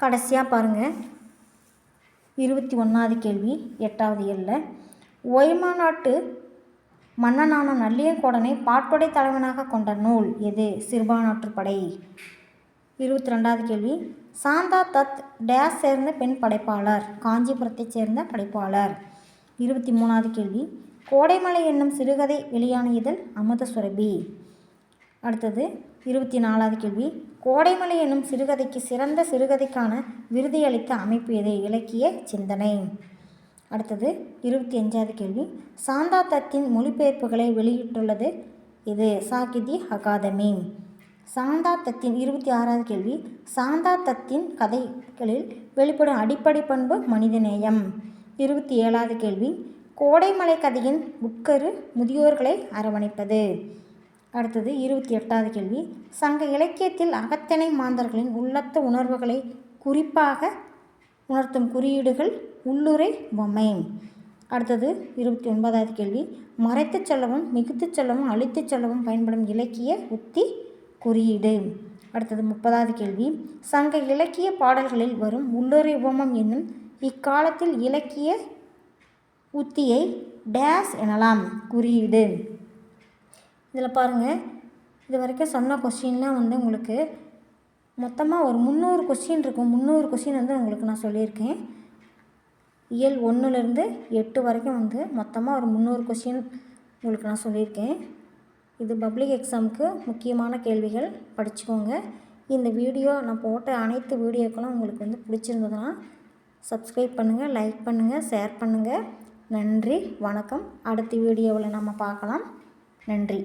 கடைசியாக பாருங்கள் இருபத்தி ஒன்றாவது கேள்வி எட்டாவது எல்ல. ஒய்மா நாட்டு மன்னனான நல்லியங்கோடனை பாட்படை தலைவனாக கொண்ட நூல் எது? சிறுபானாற்றுப்படை இருபத்தி ரெண்டாவது கேள்வி சாந்தா தத் டேஸ் சேர்ந்த பெண் படைப்பாளர் காஞ்சிபுரத்தைச் சேர்ந்த படைப்பாளர். இருபத்தி மூணாவது கேள்வி கோடைமலை என்னும் சிறுகதை வெளியான இதழ் அமுத சுரபி அடுத்தது இருபத்தி நாலாவது கேள்வி. கோடைமலை என்னும் சிறுகதைக்கு சிறந்த சிறுகதைக்கான விருதியளித்த அமைப்பு எது? இலக்கிய சிந்தனை. அடுத்தது இருபத்தி அஞ்சாவது கேள்வி. சாந்தா தத்தின் மொழிபெயர்ப்புகளை வெளியிட்டுள்ளது இது சாகித்ய அகாதமி. சாந்தா தத்தின் இருபத்தி ஆறாவது கேள்வி. சாந்தா தத்தின் கதைகளில் வெளிப்படும் அடிப்படை பண்பு மனிதநேயம். இருபத்தி ஏழாவது கேள்வி. கோடைமலை கதையின் உட்கரு முதியோர்களை அரவணைப்பது. அடுத்தது இருபத்தி எட்டாவது கேள்வி. சங்க இலக்கியத்தில் அகத்தனை மாந்தர்களின் உள்ளத்த உணர்வுகளை குறிப்பாக உணர்த்தும் குறியீடுகள் உள்ளுரை பொம்மை. அடுத்தது இருபத்தி ஒன்பதாவது கேள்வி. மறைத்துச் சொல்லவும் மிகுத்துச் சொல்லவும் அழித்துச் சொல்லவும் பயன்படும் இலக்கிய உத்தி குறியீடு. அடுத்தது முப்பதாவது கேள்வி. சங்க இலக்கிய பாடல்களில் வரும் உள்ளுரை உபமம் என்னும் இக்காலத்தில் இலக்கிய உத்தியை டேஸ் எனலாம். குறியீடு. இதில் பாருங்கள் இது வரைக்கும் சொன்ன கொஸ்டின்லாம் வந்து உங்களுக்கு மொத்தமாக ஒரு முந்நூறு கொஸ்டின் இருக்கும். முந்நூறு கொஸ்டின் வந்து உங்களுக்கு நான் சொல்லியிருக்கேன். இயல் ஒன்றுலேருந்து எட்டு வரைக்கும் வந்து மொத்தமாக ஒரு முந்நூறு கொஸ்டின் உங்களுக்கு நான் சொல்லியிருக்கேன். இது பப்ளிக் எக்ஸாமுக்கு முக்கியமான கேள்விகள். படிச்சுக்கோங்க. இந்த வீடியோ நான் போட்ட அனைத்து வீடியோக்களும் உங்களுக்கு வந்து பிடிச்சிருந்ததுன்னா சப்ஸ்கிரைப் பண்ணுங்கள் லைக் பண்ணுங்கள் ஷேர் பண்ணுங்கள் நன்றி வணக்கம். அடுத்த வீடியோவில் நம்ம பார்க்கலாம். நன்றி.